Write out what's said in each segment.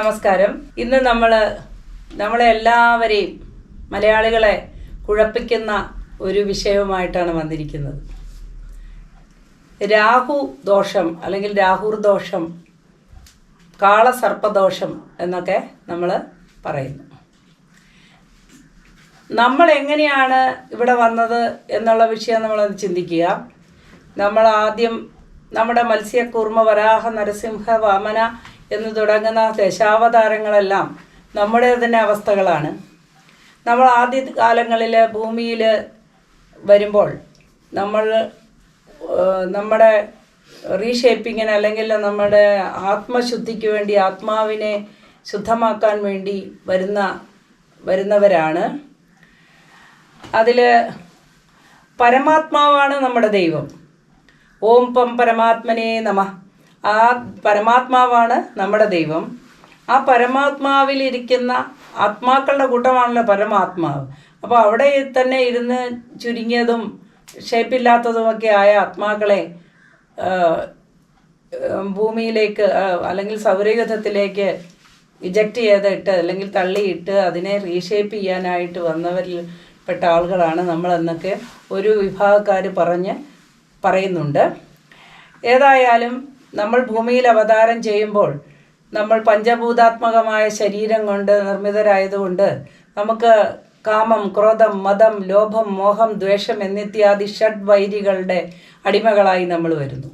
നമസ്കാരം. ഇന്ന് നമ്മൾ നമ്മളെ എല്ലാവരെയും മലയാളികളെ കുഴപ്പിക്കുന്ന ഒരു വിഷയവുമായിട്ടാണ് വന്നിരിക്കുന്നത്. രാഹു ദോഷം അല്ലെങ്കിൽ രാഹുർ ദോഷം കാളസർപ്പദോഷം എന്നൊക്കെ നമ്മൾ പറയുന്നു. നമ്മൾ എങ്ങനെയാണ് ഇവിടെ വന്നത് എന്നുള്ള വിഷയം നമ്മളത് ചിന്തിക്കുക. നമ്മൾ ആദ്യം നമ്മുടെ മത്സ്യക്കൂർമ്മ വരാഹ നരസിംഹ വാമന എന്ന് തുടങ്ങുന്ന ദശാവതാരങ്ങളെല്ലാം നമ്മുടെ തന്നെ അവസ്ഥകളാണ്. നമ്മൾ ആദ്യ കാലങ്ങളിൽ ഭൂമിയിൽ വരുമ്പോൾ നമ്മൾ നമ്മുടെ റീഷേപ്പിങ്ങിന് അല്ലെങ്കിൽ നമ്മുടെ ആത്മശുദ്ധിക്ക് വേണ്ടി ആത്മാവിനെ ശുദ്ധമാക്കാൻ വേണ്ടി വരുന്ന വരുന്നവരാണ്. അതിൽ പരമാത്മാവാണ് നമ്മുടെ ദൈവം. ഓം പം പരമാത്മനേ നമ. ആ പരമാത്മാവാണ് നമ്മുടെ ദൈവം. ആ പരമാത്മാവിലിരിക്കുന്ന ആത്മാക്കളുടെ കൂട്ടമാണല്ലോ പരമാത്മാവ്. അപ്പോൾ അവിടെ തന്നെ ഇരുന്ന് ചുരുങ്ങിയതും ഷേപ്പില്ലാത്തതുമൊക്കെ ആയ ആത്മാക്കളെ ഭൂമിയിലേക്ക് അല്ലെങ്കിൽ സൗരയുഗത്തിലേക്ക് ഇജക്റ്റ് ചെയ്തിട്ട് അല്ലെങ്കിൽ തള്ളിയിട്ട് അതിനെ റീഷേപ്പ് ചെയ്യാനായിട്ട് വന്നവരിൽ പെട്ട ആളുകളാണ് നമ്മൾ എന്നൊക്കെ ഒരു വിഭാഗക്കാർ പറഞ്ഞ് പറയുന്നുണ്ട്. ഏതായാലും നമ്മൾ ഭൂമിയിൽ അവതാരം ചെയ്യുമ്പോൾ നമ്മൾ പഞ്ചഭൂതാത്മകമായ ശരീരം കൊണ്ട് നിർമ്മിതരായതുകൊണ്ട് നമുക്ക് കാമം ക്രോധം മതം ലോഭം മോഹം ദ്വേഷം എന്നിത്യാദി ഷഡ് വൈരികളുടെ അടിമകളായി നമ്മൾ വരുന്നു.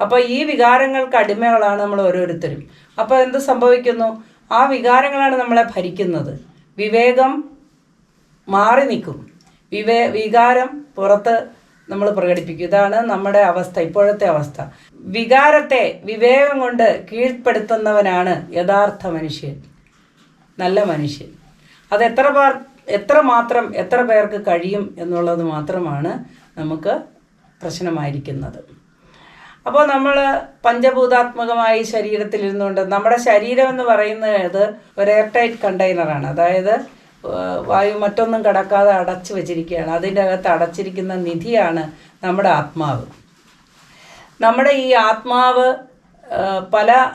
അപ്പോൾ ഈ വികാരങ്ങൾക്ക് അടിമകളാണ് നമ്മൾ ഓരോരുത്തരും. അപ്പോൾ എന്ത് സംഭവിക്കുന്നു? ആ വികാരങ്ങളാണ് നമ്മളെ ഭരിക്കുന്നത്. വിവേകം മാറി നിൽക്കും. വിവേ വികാരം പുറത്ത് നമ്മൾ പ്രകടിപ്പിക്കും. ഇതാണ് നമ്മുടെ അവസ്ഥ ഇപ്പോഴത്തെ അവസ്ഥ. വികാരത്തെ വിവേകം കൊണ്ട് കീഴ്പ്പെടുത്തുന്നവനാണ് യഥാർത്ഥ മനുഷ്യൻ. നല്ല മനുഷ്യൻ. അത് എത്ര പേർ എത്ര മാത്രം എത്ര പേർക്ക് കഴിയും എന്നുള്ളത് മാത്രമാണ് നമുക്ക് പ്രശ്നമായിരിക്കുന്നത്. അപ്പോൾ നമ്മൾ പഞ്ചഭൂതാത്മകമായി ശരീരത്തിൽ ഇരുന്നുകൊണ്ട് നമ്മുടെ ശരീരം എന്ന് പറയുന്നത് ഒരു എയർ ടൈറ്റ് കണ്ടെയ്നറാണ്. അതായത് വായു മറ്റൊന്നും കടക്കാതെ അടച്ചു വച്ചിരിക്കുകയാണ്. അതിന്റെ അകത്ത് അടച്ചിരിക്കുന്ന നിധിയാണ് നമ്മുടെ ആത്മാവ്. നമ്മുടെ ഈ ആത്മാവ് പല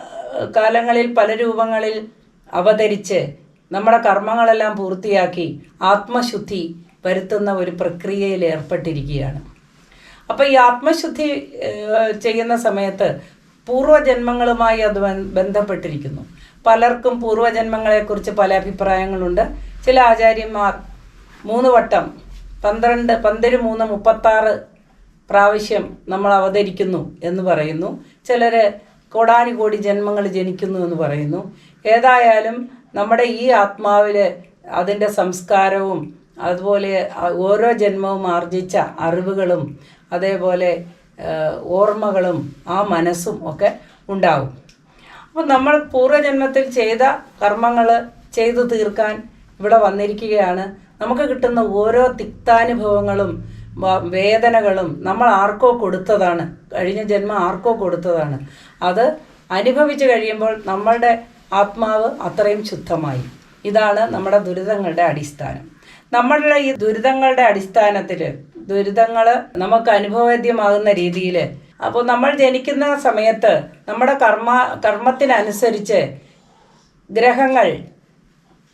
കാലങ്ങളിൽ പല രൂപങ്ങളിൽ അവതരിച്ച് നമ്മുടെ കർമ്മങ്ങളെല്ലാം പൂർത്തിയാക്കി ആത്മശുദ്ധി വരുത്തുന്ന ഒരു പ്രക്രിയയിൽ ഏർപ്പെട്ടിരിക്കുകയാണ്. അപ്പോൾ ഈ ആത്മശുദ്ധി ചെയ്യുന്ന സമയത്ത് പൂർവജന്മങ്ങളുമായി അത് ബന്ധപ്പെട്ടിരിക്കുന്നു. പലർക്കും പൂർവജന്മങ്ങളെക്കുറിച്ച് പല അഭിപ്രായങ്ങളുണ്ട്. ചില ആചാര്യന്മാർ മൂന്ന് വട്ടം പന്ത്രണ്ട് പന്തിര് മൂന്ന് മുപ്പത്താറ് പ്രാവശ്യം നമ്മൾ അവതരിക്കുന്നു എന്ന് പറയുന്നു. ചിലർ കോടാനുകോടി ജന്മങ്ങൾ ജനിക്കുന്നു എന്ന് പറയുന്നു. ഏതായാലും നമ്മുടെ ഈ ആത്മാവിൽ അതിന്റെ സംസ്കാരവും അതുപോലെ ഓരോ ജന്മവും ആർജിച്ച അറിവുകളും അതേപോലെ ഓർമ്മകളും ആ മനസ്സും ഒക്കെ ഉണ്ടാകും അപ്പോൾ നമ്മൾ പൂർവജന്മത്തിൽ ചെയ്ത കർമ്മങ്ങൾ ചെയ്തു തീർക്കാൻ ഇവിടെ വന്നിരിക്കുകയാണ്. നമുക്ക് കിട്ടുന്ന ഓരോ തിക്താനുഭവങ്ങളും വേദനകളും നമ്മൾ ആർക്കോ കൊടുത്തതാണ്. കഴിഞ്ഞ ജന്മം ആർക്കോ കൊടുത്തതാണ്. അത് അനുഭവിച്ചു കഴിയുമ്പോൾ നമ്മളുടെ ആത്മാവ് അത്രയും ശുദ്ധമായി. ഇതാണ് നമ്മുടെ ദുരിതങ്ങളുടെ അടിസ്ഥാനം. നമ്മളുടെ ഈ ദുരിതങ്ങളുടെ അടിസ്ഥാനത്തിൽ ദുരിതങ്ങൾ നമുക്ക് അനുഭവവേദ്യമാകുന്ന രീതിയിൽ അപ്പോൾ നമ്മൾ ജനിക്കുന്ന സമയത്ത് നമ്മുടെ കർമ്മ കർമ്മത്തിനനുസരിച്ച് ഗ്രഹങ്ങൾ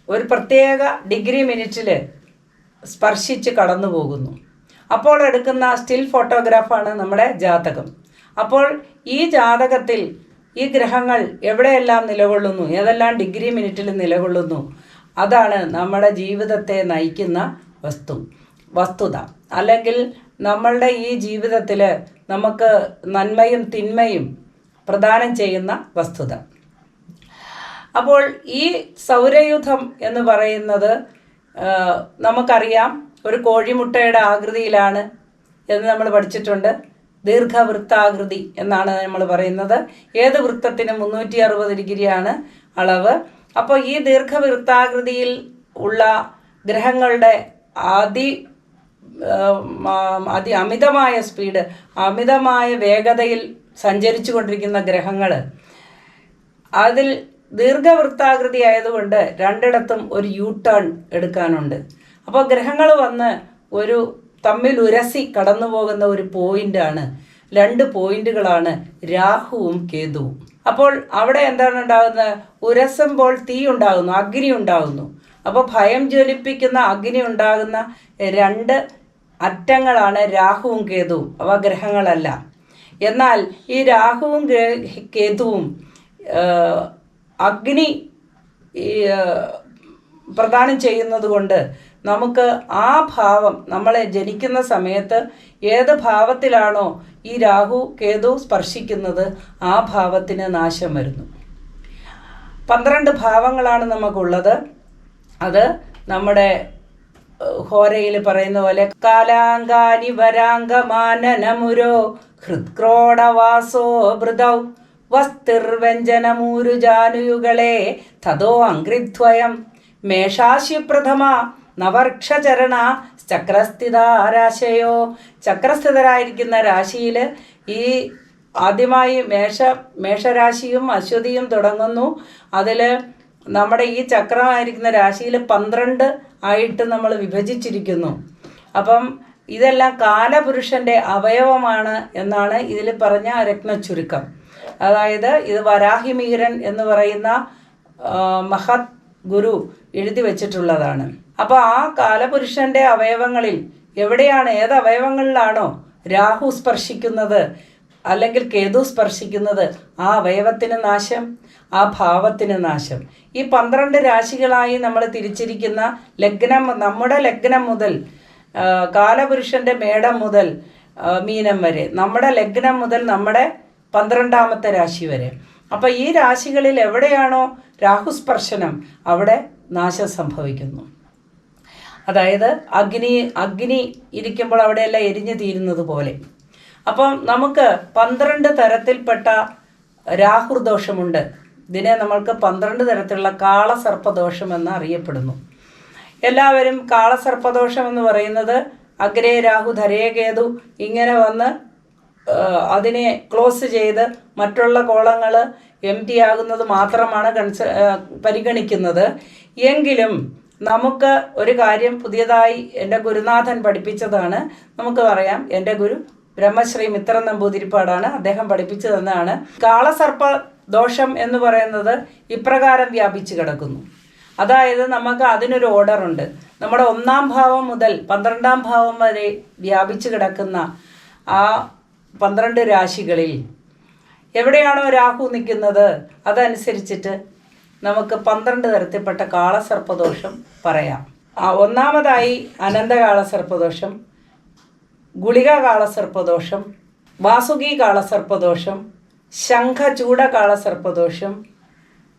ഒരു പ്രത്യേക ഡിഗ്രി മിനിറ്റിൽ സ്പർശിച്ച് കടന്നു പോകുന്നു. അപ്പോൾ എടുക്കുന്ന സ്റ്റിൽ ഫോട്ടോഗ്രാഫാണ് നമ്മുടെ ജാതകം. അപ്പോൾ ഈ ജാതകത്തിൽ ഈ ഗ്രഹങ്ങൾ എവിടെയെല്ലാം നിലകൊള്ളുന്നു? ഏതെല്ലാം ഡിഗ്രി മിനിറ്റിൽ നിലകൊള്ളുന്നു? അതാണ് നമ്മുടെ ജീവിതത്തെ നയിക്കുന്ന വസ്തു വസ്തുത. അല്ലെങ്കിൽ നമ്മളുടെ ഈ ജീവിതത്തിൽ നമുക്ക് നന്മയും തിന്മയും പ്രദാനം ചെയ്യുന്ന വസ്തുത. അപ്പോൾ ഈ സൗരയുധം എന്ന് പറയുന്നത് നമുക്കറിയാം ഒരു കോഴിമുട്ടയുടെ ആകൃതിയിലാണ് എന്ന് നമ്മൾ പഠിച്ചിട്ടുണ്ട്. ദീർഘവൃത്താകൃതി എന്നാണ് നമ്മൾ പറയുന്നത്. ഏത് വൃത്തത്തിനും മുന്നൂറ്റി അറുപത് ഡിഗ്രിയാണ് അളവ്. അപ്പോൾ ഈ ദീർഘവൃത്താകൃതിയിൽ ഉള്ള ഗ്രഹങ്ങളുടെ അതി അതി അമിതമായ സ്പീഡ് അമിതമായ വേഗതയിൽ സഞ്ചരിച്ചു കൊണ്ടിരിക്കുന്ന ഗ്രഹങ്ങൾ അതിൽ ദീർഘവൃത്താകൃതി ആയതുകൊണ്ട് രണ്ടിടത്തും ഒരു യൂ ടേൺ എടുക്കാനുണ്ട്. അപ്പോൾ ഗ്രഹങ്ങൾ വന്ന് ഒരു തമ്മിൽ ഉരസി കടന്നു പോകുന്ന ഒരു പോയിന്റാണ് രണ്ട് പോയിന്റുകളാണ് രാഹുവും കേതുവും. അപ്പോൾ അവിടെ എന്താണ് ഉണ്ടാകുന്നത്? ഉരസുമ്പോൾ തീ ഉണ്ടാകുന്നു അഗ്നി ഉണ്ടാകുന്നു. അപ്പോൾ ഭയം ജ്വലിപ്പിക്കുന്ന അഗ്നി ഉണ്ടാകുന്ന രണ്ട് അറ്റങ്ങളാണ് രാഹുവും കേതുവും. അവ ഗ്രഹങ്ങളല്ല. എന്നാൽ ഈ രാഹുവും കേതുവും അഗ്നി പ്രദാനം ചെയ്യുന്നത് കൊണ്ട് നമുക്ക് ആ ഭാവം നമ്മളെ ജനിക്കുന്ന സമയത്ത് ഏത് ഭാവത്തിലാണോ ഈ രാഹു കേതു സ്പർശിക്കുന്നത് ആ ഭാവത്തിന് നാശം വരുന്നു. പന്ത്രണ്ട് ഭാവങ്ങളാണ് നമുക്കുള്ളത്. അത് നമ്മുടെ ഹോരയിൽ പറയുന്ന പോലെ കാലാങ്കാനി വരാംഗമാനനമുരോ ഹൃത്ക്രോണവാസോ ഭൃതൗ വസ്തിർവ്യഞ്ജനമൂരുജാനുയുകളെ തതോ അങ്കൃദ്വയം മേഷാശിപ്രഥമ നവർക്ഷചരണ ചക്രസ്ഥിതാരാശയോ. ചക്രസ്ഥിതരായിരിക്കുന്ന രാശിയിൽ ഈ ആദ്യമായി മേഷ മേഷരാശിയും അശ്വതിയും തുടങ്ങുന്നു. അതിൽ നമ്മുടെ ഈ ചക്രമായിരിക്കുന്ന രാശിയിൽ പന്ത്രണ്ട് ആയിട്ട് നമ്മൾ വിഭജിച്ചിരിക്കുന്നു. അപ്പം ഇതെല്ലാം കാലപുരുഷന്റെ അവയവമാണ് എന്നാണ് ഇതിൽ പറഞ്ഞ രത്നച്ചുരുക്കം. അതായത് ഇത് വരാഹിമീരൻ എന്ന് പറയുന്ന മഹത് ഗുരു എഴുതി വച്ചിട്ടുള്ളതാണ്. അപ്പോൾ ആ കാലപുരുഷന്റെ അവയവങ്ങളിൽ എവിടെയാണ് ഏത് അവയവങ്ങളിലാണോ രാഹു സ്പർശിക്കുന്നത് അല്ലെങ്കിൽ കേതു സ്പർശിക്കുന്നത് ആ അവയവത്തിന് നാശം ആ ഭാവത്തിന് നാശം. ഈ പന്ത്രണ്ട് രാശികളായി നമ്മൾ തിരിച്ചിരിക്കുന്ന ലഗ്നം നമ്മുടെ ലഗ്നം മുതൽ കാലപുരുഷന്റെ മേടം മുതൽ മീനം വരെ. നമ്മുടെ ലഗ്നം മുതൽ നമ്മുടെ പന്ത്രണ്ടാമത്തെ രാശി വരെ. അപ്പോൾ ഈ രാശികളിൽ എവിടെയാണോ രാഹുസ്പർശനം അവിടെ നാശം സംഭവിക്കുന്നു. അതായത് അഗ്നി അഗ്നി ഇരിക്കുമ്പോൾ അവിടെയെല്ലാം എരിഞ്ഞു തീരുന്നത് പോലെ. അപ്പം നമുക്ക് പന്ത്രണ്ട് തരത്തിൽപ്പെട്ട രാഹുർദോഷമുണ്ട്. ഇതിനെ നമ്മൾക്ക് പന്ത്രണ്ട് തരത്തിലുള്ള കാളസർപ്പദോഷം എന്ന് അറിയപ്പെടുന്നു. എല്ലാവരും കാളസർപ്പദോഷം എന്ന് പറയുന്നത് അഗ്രേ രാഹു ധരേ കേതു ഇങ്ങനെ വന്ന് അതിനെ ക്ലോസ് ചെയ്ത് മറ്റുള്ള കോളങ്ങൾ എം ടി ആകുന്നത് മാത്രമാണ് കൺസ പരിഗണിക്കുന്നത്. എങ്കിലും നമുക്ക് ഒരു കാര്യം പുതിയതായി എന്റെ ഗുരുനാഥൻ പഠിപ്പിച്ചതാണ്. നമുക്ക് പറയാം എന്റെ ഗുരു ബ്രഹ്മശ്രീ മിത്ര നമ്പൂതിരിപ്പാടാണ് അദ്ദേഹം പഠിപ്പിച്ചു തന്നതാണ് കാളസർപ്പ ദോഷം എന്ന് പറയുന്നത് ഇപ്രകാരം വ്യാപിച്ചു കിടക്കുന്നു. അതായത് നമുക്ക് അതിനൊരു ഓർഡറുണ്ട്. നമ്മുടെ ഒന്നാം ഭാവം മുതൽ പന്ത്രണ്ടാം ഭാവം വരെ വ്യാപിച്ചു കിടക്കുന്ന ആ പന്ത്രണ്ട് രാശികളിൽ. എവിടെയാണോ രാഹു നിൽക്കുന്നത് അതനുസരിച്ചിട്ട് നമുക്ക് പന്ത്രണ്ട് തരത്തിൽപ്പെട്ട കാളസർപ്പദോഷം പറയാം. ഒന്നാമതായി അനന്തകാളസർപ്പദോഷം ഗുളിക കാളസർപ്പദോഷം വാസുകി കാളസർപ്പദോഷം ശംഖചൂട കാളസർപ്പദോഷം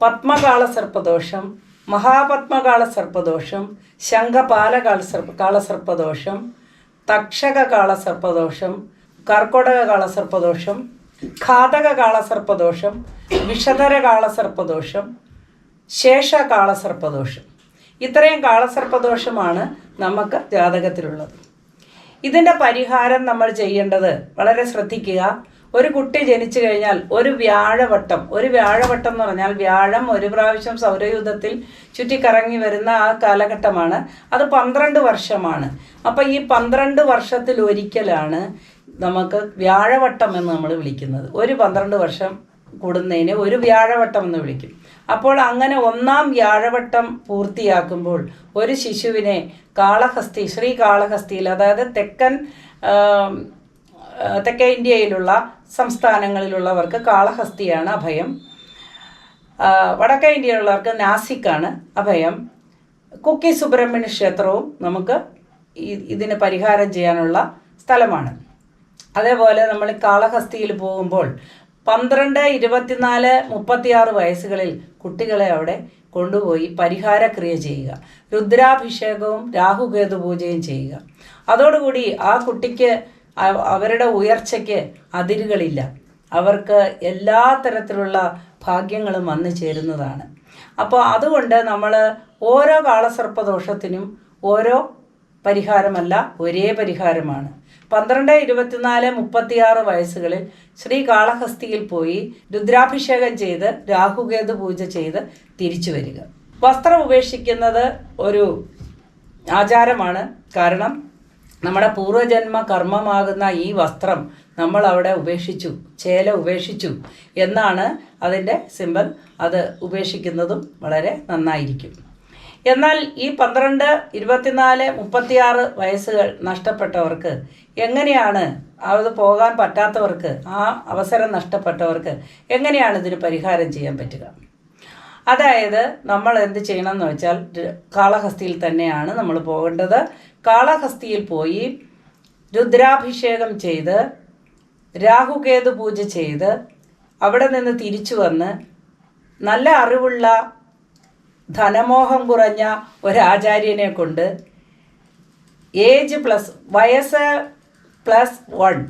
പത്മകാളസർപ്പദോഷം മഹാപത്മകാളസർപ്പദോഷം ശംഖപാല കാളസർപ്പ കാളസർപ്പദോഷം തക്ഷക കാളസർപ്പദോഷം കർക്കൊടക കാളസർപ്പദോഷം ഘാതക കാളസർപ്പദോഷം വിഷധര കാളസർപ്പദോഷം ശേഷ കാളസർപ്പദോഷം ഇത്രയും കാളസർപ്പദോഷമാണ് നമുക്ക് ജാതകത്തിലുള്ളത്. ഇതിന്റെ പരിഹാരം നമ്മൾ ചെയ്യേണ്ടത് വളരെ ശ്രദ്ധിക്കുക. ഒരു കുട്ടി ജനിച്ചു കഴിഞ്ഞാൽ ഒരു വ്യാഴവട്ടം ഒരു വ്യാഴവട്ടം എന്ന് പറഞ്ഞാൽ വ്യാഴം ഒരു പ്രാവശ്യം സൗരയൂഥത്തിൽ ചുറ്റിക്കറങ്ങി വരുന്ന ആ കാലഘട്ടമാണ്. അത് പന്ത്രണ്ട് വർഷമാണ്. അപ്പം ഈ പന്ത്രണ്ട് വർഷത്തിൽ ഒരിക്കലാണ് നമുക്ക് വ്യാഴവട്ടം എന്ന് നമ്മൾ വിളിക്കുന്നത്. ഒരു പന്ത്രണ്ട് വർഷം കൂടുന്നതിന് ഒരു വ്യാഴവട്ടം എന്ന് വിളിക്കും. അപ്പോൾ അങ്ങനെ ഒന്നാം വ്യാഴവട്ടം പൂർത്തിയാക്കുമ്പോൾ ഒരു ശിശുവിനെ കാളഹസ്തി ശ്രീ കാളഹസ്തിയിൽ അതായത് തെക്കൻ തെക്കേ ഇന്ത്യയിലുള്ള സംസ്ഥാനങ്ങളിലുള്ളവർക്ക് കാളഹസ്തിയാണ് അഭയം. വടക്കേ ഇന്ത്യയിലുള്ളവർക്ക് നാസിക്കാണ് അഭയം. കുക്കി സുബ്രഹ്മണ്യ ക്ഷേത്രവും നമുക്ക് ഇതിന് പരിഹാരം ചെയ്യാനുള്ള സ്ഥലമാണ്. അതേപോലെ നമ്മൾ കാളഹസ്തിയിൽ പോകുമ്പോൾ പന്ത്രണ്ട് ഇരുപത്തിനാല് മുപ്പത്തിയാറ് വയസ്സുകളിൽ കുട്ടികളെ അവിടെ കൊണ്ടുപോയി പരിഹാരക്രിയ ചെയ്യുക. രുദ്രാഭിഷേകവും രാഹുകേതു പൂജയും ചെയ്യുക. അതോടുകൂടി ആ കുട്ടിക്ക് അവരുടെ ഉയർച്ചയ്ക്ക് അതിരുകളില്ല. അവർക്ക് എല്ലാ തരത്തിലുള്ള ഭാഗ്യങ്ങളും വന്നു ചേരുന്നതാണ്. അപ്പോൾ അതുകൊണ്ട് നമ്മൾ ഓരോ കാളസർപ്പദോഷത്തിനും ഓരോ പരിഹാരമല്ല ഒരേ പരിഹാരമാണ്. പന്ത്രണ്ട് ഇരുപത്തിനാല് മുപ്പത്തിയാറ് വയസ്സുകളിൽ ശ്രീ കാളഹസ്തിയിൽ പോയി രുദ്രാഭിഷേകം ചെയ്ത് രാഹുകേതു പൂജ ചെയ്ത് തിരിച്ചു വരിക. വസ്ത്രം ഉപേക്ഷിക്കുന്നത് ഒരു ആചാരമാണ്. കാരണം നമ്മുടെ പൂർവജന്മ കർമ്മമാകുന്ന ഈ വസ്ത്രം നമ്മൾ അവിടെ ഉപേക്ഷിച്ചു ചേല ഉപേക്ഷിച്ചു എന്നാണ് അതിന്റെ സിമ്പൽ. അത് ഉപേക്ഷിക്കുന്നതും വളരെ നന്നായിരിക്കും. എന്നാൽ ഈ പന്ത്രണ്ട് ഇരുപത്തിനാല് മുപ്പത്തിയാറ് വയസ്സുകൾ നഷ്ടപ്പെട്ടവർക്ക് എങ്ങനെയാണ് അത് പോകാൻ പറ്റാത്തവർക്ക് ആ അവസരം നഷ്ടപ്പെട്ടവർക്ക് എങ്ങനെയാണ് ഇതിന് പരിഹാരം ചെയ്യാൻ പറ്റുക? അതായത് നമ്മൾ എന്ത് ചെയ്യണം എന്ന് വെച്ചാൽ കാളഹസ്തിയിൽ തന്നെയാണ് നമ്മൾ പോകേണ്ടത്. കാളഹസ്തിയിൽ പോയി രുദ്രാഭിഷേകം ചെയ്ത് രാഹുകേതു പൂജ ചെയ്ത് അവിടെ നിന്ന് തിരിച്ചു വന്ന് നല്ല അറിവുള്ള ധനമോഹം കുറഞ്ഞ ഒരാചാര്യനെ കൊണ്ട് ഏജ് പ്ലസ് വയസ്സ് പ്ലസ് വൺ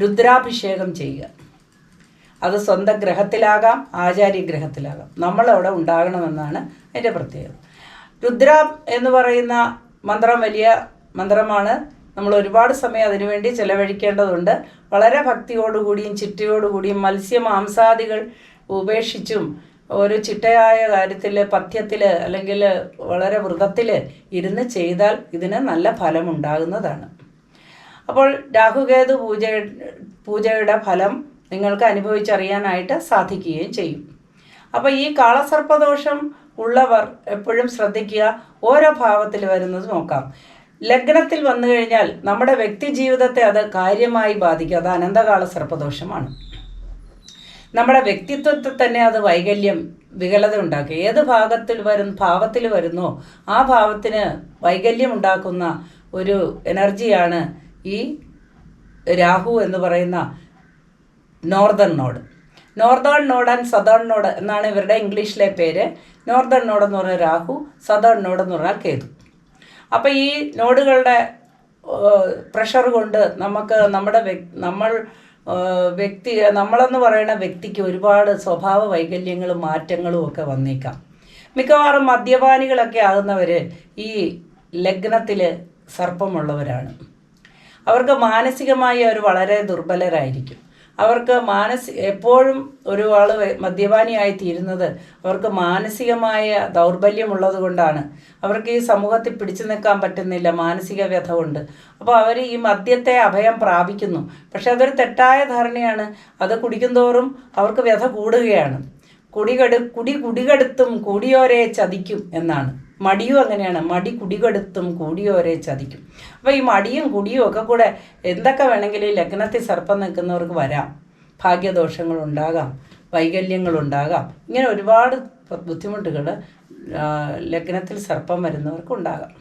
രുദ്രാഭിഷേകം ചെയ്യുക. അത് സ്വന്തം ഗ്രഹത്തിലാകാം ആചാര്യ ഗ്രഹത്തിലാകാം. നമ്മളവിടെ ഉണ്ടാകണമെന്നാണ് അതിന്റെ പ്രത്യേകത. രുദ്ര എന്ന് പറയുന്ന മന്ത്രം വലിയ മന്ത്രമാണ്. നമ്മൾ ഒരുപാട് സമയം അതിനുവേണ്ടി ചെലവഴിക്കേണ്ടതുണ്ട്. വളരെ ഭക്തിയോടുകൂടിയും ചിട്ടയോടുകൂടിയും മത്സ്യ മാംസാദികൾ ഉപേക്ഷിച്ചും ഒരു ചിട്ടയായ കാര്യത്തിൽ പഥ്യത്തിൽ അല്ലെങ്കിൽ വളരെ വ്രതത്തിൽ ഇരുന്ന് ചെയ്താൽ ഇതിന് നല്ല ഫലമുണ്ടാകുന്നതാണ് അപ്പോൾ രാഹുകേതു പൂജ പൂജയുടെ ഫലം നിങ്ങൾക്ക് അനുഭവിച്ചറിയാനായിട്ട് സാധിക്കുകയും ചെയ്യും. അപ്പോൾ ഈ കാളസർപ്പദോഷം ഉള്ളവർ എപ്പോഴും ശ്രദ്ധിക്കുക ഓരോ ഭാവത്തിൽ വരുന്നത് നോക്കാം. ലഗ്നത്തിൽ വന്നു കഴിഞ്ഞാൽ നമ്മുടെ വ്യക്തി ജീവിതത്തെ അത് കാര്യമായി ബാധിക്കുക അത് അനന്തകാല സർപ്പദോഷമാണ് നമ്മുടെ വ്യക്തിത്വത്തിൽ തന്നെ അത് വൈകല്യം വികലത ഉണ്ടാക്കുക ഏത് ഭാഗത്തിൽ വരും ഭാവത്തിൽ വരുന്നോ ആ ഭാവത്തിന് വൈകല്യം ഉണ്ടാക്കുന്ന ഒരു എനർജിയാണ് ഈ രാഹു എന്ന് പറയുന്ന northern node. Northern node and southern node എന്നാണ് ഇവരുടെ ഇംഗ്ലീഷിലെ പേര്. നോർത്തേൺ നോഡ് എന്ന് പറഞ്ഞാൽ രാഹു സദേൺ നോഡ് എന്ന് പറഞ്ഞാൽ കേതു. അപ്പോൾ ഈ നോഡുകളുടെ പ്രഷർ കൊണ്ട് നമുക്ക് നമ്മുടെ നമ്മൾ വ്യക്തി നമ്മളെന്ന് പറയുന്ന വ്യക്തിക്ക് ഒരുപാട് സ്വഭാവ വൈകല്യങ്ങളും മാറ്റങ്ങളും ഒക്കെ വന്നേക്കാം. മിക്കവാറും മദ്യപാനികളൊക്കെ ആകുന്നവർ ഈ ലഗ്നത്തിൽ സർപ്പമുള്ളവരാണ്. അവർക്ക് മാനസികമായി അവർ വളരെ ദുർബലരായിരിക്കും. അവർക്ക് മാനസി എപ്പോഴും ഒരു ആൾ മദ്യപാനിയായി തീരുന്നത്. അവർക്ക് മാനസികമായ ദൗർബല്യമുള്ളത് കൊണ്ടാണ്. അവർക്ക് ഈ സമൂഹത്തിൽ പിടിച്ചു നിൽക്കാൻ പറ്റുന്നില്ല. മാനസിക വ്യഥ കൊണ്ട്. അപ്പോൾ അവർ ഈ മദ്യത്തെ അഭയം പ്രാപിക്കുന്നു. പക്ഷെ അതൊരു തെറ്റായ ധാരണയാണ്. അത് കുടിക്കുന്തോറും അവർക്ക് വ്യഥ കൂടുകയാണ്. കുടികെടു കുടി കുടികെടുത്തും കൂടിയോരെ ചതിക്കും എന്നാണ്. മടിയും അങ്ങനെയാണ്. മടി കുടികെടുത്തും കൂടിയോരെ ചതിക്കും. അപ്പോൾ ഈ മടിയും കുടിയും ഒക്കെ കൂടെ എന്തൊക്കെ വേണമെങ്കിലും ലഗ്നത്തിൽ സർപ്പം നിൽക്കുന്നവർക്ക് വരാം. വൈകല്യങ്ങൾ ഉണ്ടാകാം. ഇങ്ങനെ ഒരുപാട് ബുദ്ധിമുട്ടുകൾ ലഗ്നത്തിൽ സർപ്പം വരുന്നവർക്ക് ഉണ്ടാകാം.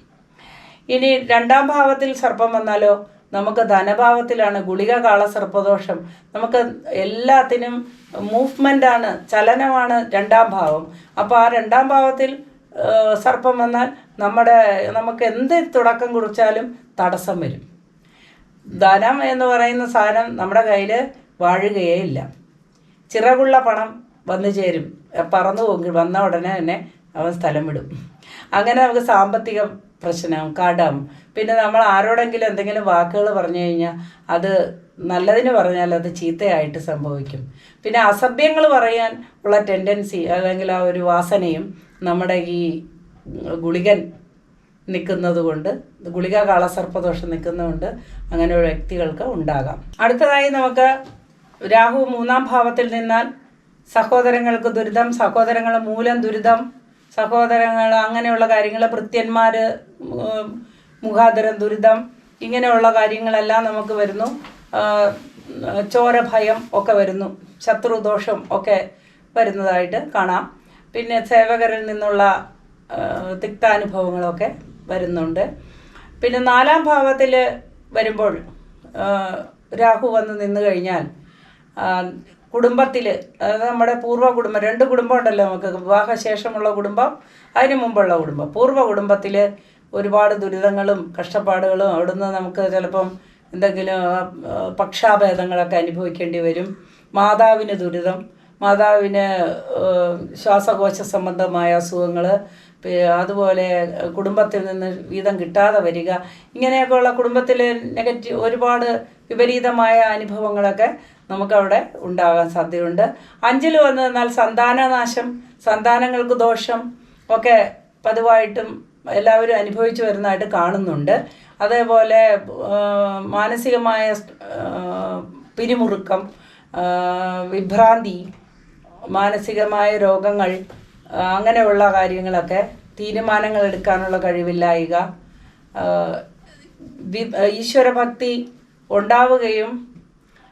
ഇനി രണ്ടാം ഭാവത്തിൽ സർപ്പം വന്നാലോ? നമുക്ക് ധനഭാവത്തിലാണ്. ഗുളിക കാളസർപ്പദോഷം നമുക്ക് എല്ലാത്തിനും മൂവ്മെന്റാണ് ചലനമാണ് രണ്ടാം ഭാവം. അപ്പോൾ ആ രണ്ടാം ഭാവത്തിൽ സർപ്പം വന്നാൽ നമ്മുടെ നമുക്ക് എന്ത് തുടക്കം കുറിച്ചാലും തടസ്സം വരും. ധനം എന്ന് പറയുന്ന സാധനം നമ്മുടെ കയ്യിൽ വാഴുകയേ ഇല്ല. ചിറകുള്ള പണം വന്നു ചേരും. പറന്നു പോകും. വന്ന ഉടനെ തന്നെ അവൻ സ്ഥലം വിടും. അങ്ങനെ നമുക്ക് സാമ്പത്തിക പ്രശ്നം കടം. പിന്നെ നമ്മൾ ആരോടെങ്കിലും എന്തെങ്കിലും വാക്കുകൾ പറഞ്ഞു കഴിഞ്ഞാൽ അത് നല്ലതിന് പറഞ്ഞാൽ അത് ചീത്തയായിട്ട് സംഭവിക്കും. പിന്നെ അസഭ്യങ്ങൾ പറയാൻ ഉള്ള ടെൻഡൻസി അല്ലെങ്കിൽ ആ ഒരു വാസനയും നമ്മുടെ ഈ ഗുളികൻ നിൽക്കുന്നത് കൊണ്ട് ഗുളിക കാളസർപ്പദോഷം നിൽക്കുന്നതുകൊണ്ട് അങ്ങനെ വ്യക്തികൾക്ക് ഉണ്ടാകാം. അടുത്തതായി നമുക്ക് രാഹു മൂന്നാം ഭാവത്തിൽ നിന്നാൽ സഹോദരങ്ങൾക്ക് ദുരിതം സഹോദരങ്ങൾ മൂലം ദുരിതം സഹോദരങ്ങൾ അങ്ങനെയുള്ള കാര്യങ്ങൾ ഭൃത്യന്മാർ മുഖാന്തരം ദുരിതം ഇങ്ങനെയുള്ള കാര്യങ്ങളെല്ലാം നമുക്ക് വരുന്നു. ചോരഭയം ഒക്കെ വരുന്നു. ശത്രുദോഷം ഒക്കെ വരുന്നതായിട്ട് കാണാം. പിന്നെ സേവകരിൽ നിന്നുള്ള തിക്താനുഭവങ്ങളൊക്കെ വരുന്നുണ്ട്. പിന്നെ നാലാം ഭാവത്തിൽ വരുമ്പോൾ രാഹു വന്ന് നിന്ന് കഴിഞ്ഞാൽ കുടുംബത്തിൽ അതായത് നമ്മുടെ പൂർവ കുടുംബം രണ്ട് കുടുംബം ഉണ്ടല്ലോ നമുക്ക് വിവാഹശേഷമുള്ള കുടുംബം അതിന് മുമ്പുള്ള കുടുംബം. പൂർവ കുടുംബത്തിൽ ഒരുപാട് ദുരിതങ്ങളും കഷ്ടപ്പാടുകളും അവിടുന്ന് നമുക്ക് ചിലപ്പം എന്തെങ്കിലും പക്ഷാഭേദങ്ങളൊക്കെ അനുഭവിക്കേണ്ടി വരും. മാതാവിന് ദുരിതം മാതാവിന് ശ്വാസകോശ സംബന്ധമായ അസുഖങ്ങൾ അതുപോലെ കുടുംബത്തിൽ നിന്ന് വീതം കിട്ടാതെ വരിക ഇങ്ങനെയൊക്കെയുള്ള കുടുംബത്തിലെ നെഗറ്റീവ് ഒരുപാട് വിപരീതമായ അനുഭവങ്ങളൊക്കെ നമുക്കവിടെ ഉണ്ടാകാൻ സാധ്യതയുണ്ട്. അഞ്ചിൽ വന്നു നിന്നാൽ സന്താനനാശം സന്താനങ്ങൾക്ക് ദോഷം ഒക്കെ പതിവായിട്ടും എല്ലാവരും അനുഭവിച്ചു വരുന്നതായിട്ട് കാണുന്നുണ്ട്. അതേപോലെ മാനസികമായ പിരിമുറുക്കം വിഭ്രാന്തി മാനസികമായ രോഗങ്ങൾ അങ്ങനെയുള്ള കാര്യങ്ങളൊക്കെ തീരുമാനങ്ങൾ എടുക്കാനുള്ള കഴിവില്ലായിക ഈശ്വരഭക്തി ഉണ്ടാവുകയും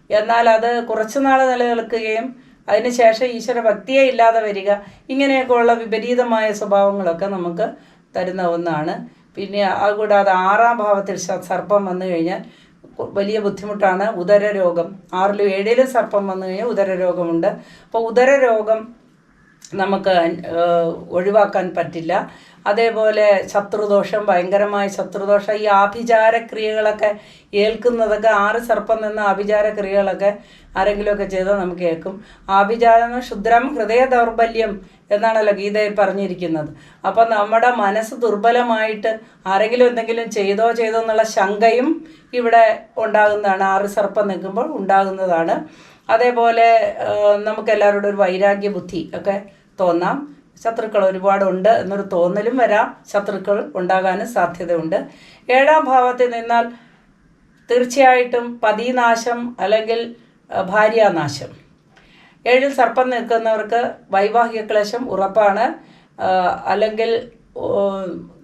എന്നാൽ അത് കുറച്ചു നാൾ നിലനിൽക്കുകയും അതിനുശേഷം ഈശ്വര ഭക്തിയെ ഇല്ലാതെ വരിക ഇങ്ങനെയൊക്കെയുള്ള വിപരീതമായ സ്വഭാവങ്ങളൊക്കെ നമുക്ക് തരുന്ന ഒന്നാണ്. പിന്നെ അതുകൂടാതെ ആറാം ഭാവത്തിൽ സർപ്പം വന്നു കഴിഞ്ഞാൽ വലിയ ബുദ്ധിമുട്ടാണ് ഉദര രോഗം ആറിലും ഏഴിലും സർപ്പം വന്നു കഴിഞ്ഞാൽ ഉദര രോഗമുണ്ട് അപ്പോൾ ഉദര രോഗം നമുക്ക് ഒഴിവാക്കാൻ പറ്റില്ല. അതേപോലെ ശത്രുദോഷം ഭയങ്കരമായ ശത്രുദോഷം ഈ ആഭിചാര ക്രിയകളൊക്കെ ഏൽക്കുന്നതൊക്കെ ആറ് സർപ്പം നിന്ന് ആഭിചാര ക്രിയകളൊക്കെ ആരെങ്കിലുമൊക്കെ ചെയ്താൽ നമുക്ക് ഏൽക്കും ആഭിചാരം ക്ഷുദ്രം ഹൃദയ ദൗർബല്യം എന്നാണല്ലോ ഗീതയിൽ പറഞ്ഞിരിക്കുന്നത്. അപ്പം നമ്മുടെ മനസ്സ് ദുർബലമായിട്ട് ആരെങ്കിലും എന്തെങ്കിലും ചെയ്തോ ചെയ്തോ എന്നുള്ള ശങ്കയും ഇവിടെ ഉണ്ടാകുന്നതാണ്. ആറ് സർപ്പം നിൽക്കുമ്പോൾ ഉണ്ടാകുന്നതാണ്. അതേപോലെ ഏഹ്, നമുക്ക് എല്ലാവരോടും ഒരു വൈരാഗ്യ ബുദ്ധി ഒക്കെ തോന്നാം. ശത്രുക്കൾ ഒരുപാടുണ്ട് എന്നൊരു തോന്നലും വരാം. ശത്രുക്കൾ ഉണ്ടാകാനും സാധ്യതയുണ്ട്. ഏഴാം ഭാവത്തിൽ നിന്നാൽ തീർച്ചയായിട്ടും പതിനാശം അല്ലെങ്കിൽ ഭാര്യാനാശം. ഏഴിൽ സർപ്പം നിൽക്കുന്നവർക്ക് വൈവാഹിക ക്ലേശം ഉറപ്പാണ്. അല്ലെങ്കിൽ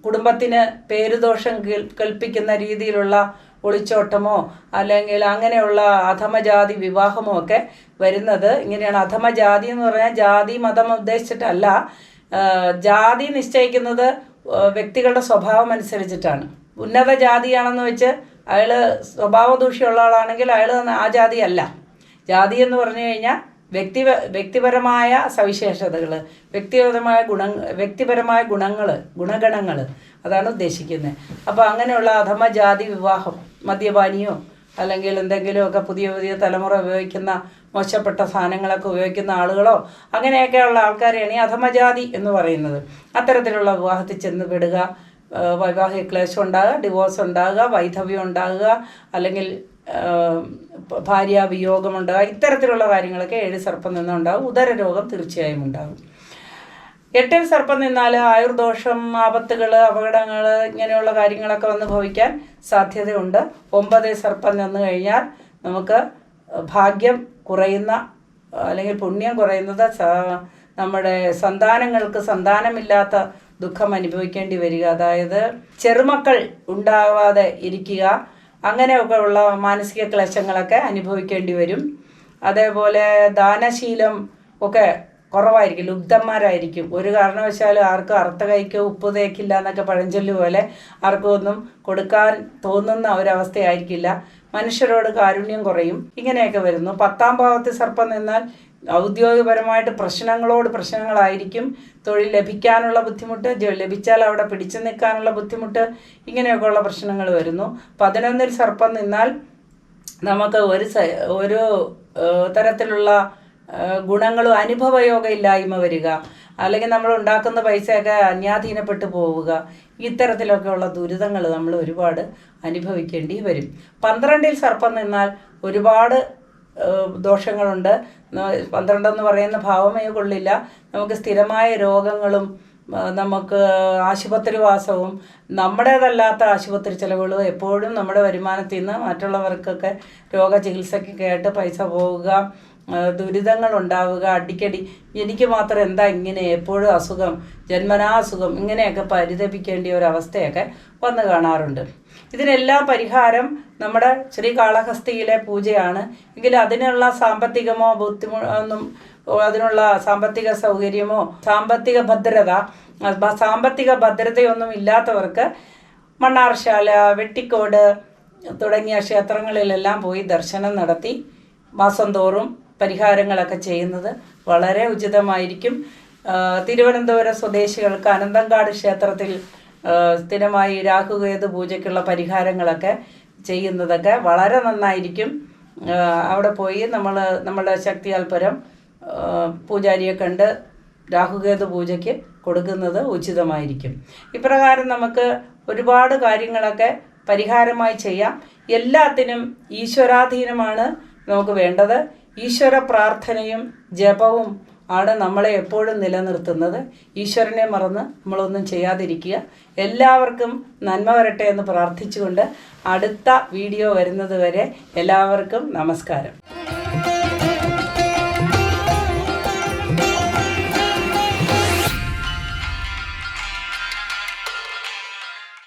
കുടുംബത്തിന് പേരുദോഷം കൽപ്പിക്കുന്ന രീതിയിലുള്ള ഒളിച്ചോട്ടമോ അല്ലെങ്കിൽ അങ്ങനെയുള്ള അധമജാതി വിവാഹമോ ഒക്കെ വരുന്നത് ഇങ്ങനെയാണ്. അധമജാതി എന്ന് പറഞ്ഞാൽ ജാതി മതം ഉദ്ദേശിച്ചിട്ടല്ല. ജാതി നിശ്ചയിക്കുന്നത് വ്യക്തികളുടെ സ്വഭാവം അനുസരിച്ചിട്ടാണ്. ഉന്നത ജാതിയാണെന്ന് വെച്ച് അയാൾ സ്വഭാവ ദൂഷ്യമുള്ള ആളാണെങ്കിൽ അയാൾ ആ ജാതിയല്ല ജാതി എന്ന് പറഞ്ഞു കഴിഞ്ഞാൽ വ്യക്തി വ്യക്തിപരമായ സവിശേഷതകൾ വ്യക്തിപരമായ ഗുണ വ്യക്തിപരമായ ഗുണങ്ങൾ ഗുണഗണങ്ങൾ അതാണ് ഉദ്ദേശിക്കുന്നത് അപ്പോൾ അങ്ങനെയുള്ള അധമ ജാതി വിവാഹം മദ്യപാനിയോ അല്ലെങ്കിൽ എന്തെങ്കിലുമൊക്കെ പുതിയ പുതിയ തലമുറ ഉപയോഗിക്കുന്ന മോശപ്പെട്ട സാധനങ്ങളൊക്കെ ഉപയോഗിക്കുന്ന ആളുകളോ അങ്ങനെയൊക്കെയുള്ള ആൾക്കാരെയാണ് ഈ അധമജാതി എന്ന് പറയുന്നത്. അത്തരത്തിലുള്ള വിവാഹത്തിൽ ചെന്ന് വിടുക വൈവാഹിക ക്ലേശം ഉണ്ടാകുക ഡിവോഴ്സ് ഉണ്ടാകുക വൈധവ്യം ഉണ്ടാകുക അല്ലെങ്കിൽ ഭാര്യ വിയോഗം ഉണ്ടാകുക ഇത്തരത്തിലുള്ള കാര്യങ്ങളൊക്കെ ഏഴ് സർപ്പം നിന്നുണ്ടാകും ഉദര രോഗം തീർച്ചയായും ഉണ്ടാകും. എട്ടിൽ സർപ്പം നിന്നാൽ ആയുർദോഷം ആപത്തുകൾ അപകടങ്ങൾ ഇങ്ങനെയുള്ള കാര്യങ്ങളൊക്കെ വന്ന് ഭവിക്കാൻ സാധ്യതയുണ്ട്. ഒമ്പതിൽ സർപ്പം നിന്ന് കഴിഞ്ഞാൽ നമുക്ക് ഭാഗ്യം കുറയുന്ന അല്ലെങ്കിൽ പുണ്യം കുറയുന്നത് നമ്മുടെ സന്താനങ്ങൾക്ക് സന്താനമില്ലാത്ത ദുഃഖം അനുഭവിക്കേണ്ടി വരിക. അതായത് ചെറുമക്കൾ ഉണ്ടാവാതെ ഇരിക്കുക. അങ്ങനെയൊക്കെ ഉള്ള മാനസിക ക്ലേശങ്ങളൊക്കെ അനുഭവിക്കേണ്ടി വരും. അതേപോലെ ദാനശീലം ഒക്കെ കുറവായിരിക്കും ലുബ്ധന്മാരായിരിക്കും ഒരു കാരണവശാലും ആർക്കും അർത്ഥ കൈക്കോ ഉപ്പ് തേക്കില്ല എന്നൊക്കെ പഴഞ്ചൊല്ലു പോലെ ആർക്കും ഒന്നും കൊടുക്കാൻ തോന്നുന്ന ഒരവസ്ഥയായിരിക്കില്ല. മനുഷ്യരോട് കാരുണ്യം കുറയും. ഇങ്ങനെയൊക്കെ വരുന്നു. പത്താം ഭാവത്തെ സർപ്പം നിന്നാൽ ഔദ്യോഗികപരമായിട്ട് പ്രശ്നങ്ങളോട് പ്രശ്നങ്ങളായിരിക്കും. തൊഴിൽ ലഭിക്കാനുള്ള ബുദ്ധിമുട്ട് ലഭിച്ചാൽ അവിടെ പിടിച്ചു നിൽക്കാനുള്ള ബുദ്ധിമുട്ട് ഇങ്ങനെയൊക്കെയുള്ള പ്രശ്നങ്ങൾ വരുന്നു. പതിനൊന്നിൽ സർപ്പം നിന്നാൽ നമുക്ക് ഒരു ഒരു തരത്തിലുള്ള ഗുണങ്ങളും അനുഭവയോഗ ഇല്ലായ്മ വരിക അല്ലെങ്കിൽ നമ്മൾ ഉണ്ടാക്കുന്ന പൈസയൊക്കെ അന്യാധീനപ്പെട്ടു പോവുക ഇത്തരത്തിലൊക്കെയുള്ള ദുരിതങ്ങൾ നമ്മൾ ഒരുപാട് അനുഭവിക്കേണ്ടി വരും. പന്ത്രണ്ടിൽ സർപ്പം നിന്നാൽ ഒരുപാട് ദോഷങ്ങളുണ്ട്. പന്ത്രണ്ടെന്ന് പറയുന്ന ഭാവമേ കൊള്ളില്ല. നമുക്ക് സ്ഥിരമായ രോഗങ്ങളും നമുക്ക് ആശുപത്രിവാസവും നമ്മുടേതല്ലാത്ത ആശുപത്രി ചിലവുകളും എപ്പോഴും നമ്മുടെ വരുമാനത്തിൽ നിന്ന് മറ്റുള്ളവർക്കൊക്കെ രോഗചികിത്സയ്ക്കൊക്കെ കേട്ട് പൈസ പോവുക. ദുരിതങ്ങൾ ഉണ്ടാവുക അടിക്കടി. എനിക്ക് മാത്രം എന്താ ഇങ്ങനെ എപ്പോഴും അസുഖം ജന്മനാ അസുഖം ഇങ്ങനെയൊക്കെ പരിതപിക്കേണ്ട ഒരു അവസ്ഥയൊക്കെ വന്നു കാണാറുണ്ട്. ഇതിനെല്ലാം പരിഹാരം നമ്മുടെ ശ്രീ കാളഹസ്തിയിലെ പൂജയാണ്. എങ്കിൽ അതിനുള്ള സാമ്പത്തികമോ ബുദ്ധിമു ഒന്നും അതിനുള്ള സാമ്പത്തിക സൗകര്യമോ സാമ്പത്തിക ഭദ്രത സാമ്പത്തിക ഭദ്രതയൊന്നും ഇല്ലാത്തവർക്ക് മണ്ണാർശാല വെട്ടിക്കോട് തുടങ്ങിയ ക്ഷേത്രങ്ങളിലെല്ലാം പോയി ദർശനം നടത്തി മാസം തോറും പരിഹാരങ്ങളൊക്കെ ചെയ്യുന്നത് വളരെ ഉചിതമായിരിക്കും. തിരുവനന്തപുരം സ്വദേശികൾക്ക് അനന്തങ്കാട് ക്ഷേത്രത്തിൽ സ്ഥിരമായി രാഹുകേതു പൂജയ്ക്കുള്ള പരിഹാരങ്ങളൊക്കെ ചെയ്യുന്നതൊക്കെ വളരെ നന്നായിരിക്കും. അവിടെ പോയി നമ്മൾ നമ്മുടെ ശക്തിയാൽപരം പൂജാരിയെ കണ്ട് രാഹുകേതു പൂജയ്ക്ക് കൊടുക്കുന്നത് ഉചിതമായിരിക്കും. ഇപ്രകാരം നമുക്ക് ഒരുപാട് കാര്യങ്ങളൊക്കെ പരിഹാരമായി ചെയ്യാം. എല്ലാത്തിനും ഈശ്വരാധീനമാണ് നമുക്ക് വേണ്ടത്. ഈശ്വര പ്രാർത്ഥനയും ജപവും ആണ് നമ്മളെ എപ്പോഴും നിലനിർത്തുന്നത്. ഈശ്വരനെ മറന്ന് നമ്മളൊന്നും ചെയ്യാതിരിക്കുക. എല്ലാവർക്കും നന്മ വരട്ടെ എന്ന് പ്രാർത്ഥിച്ചുകൊണ്ട് അടുത്ത വീഡിയോ വരുന്നത് വരെ എല്ലാവർക്കും നമസ്കാരം.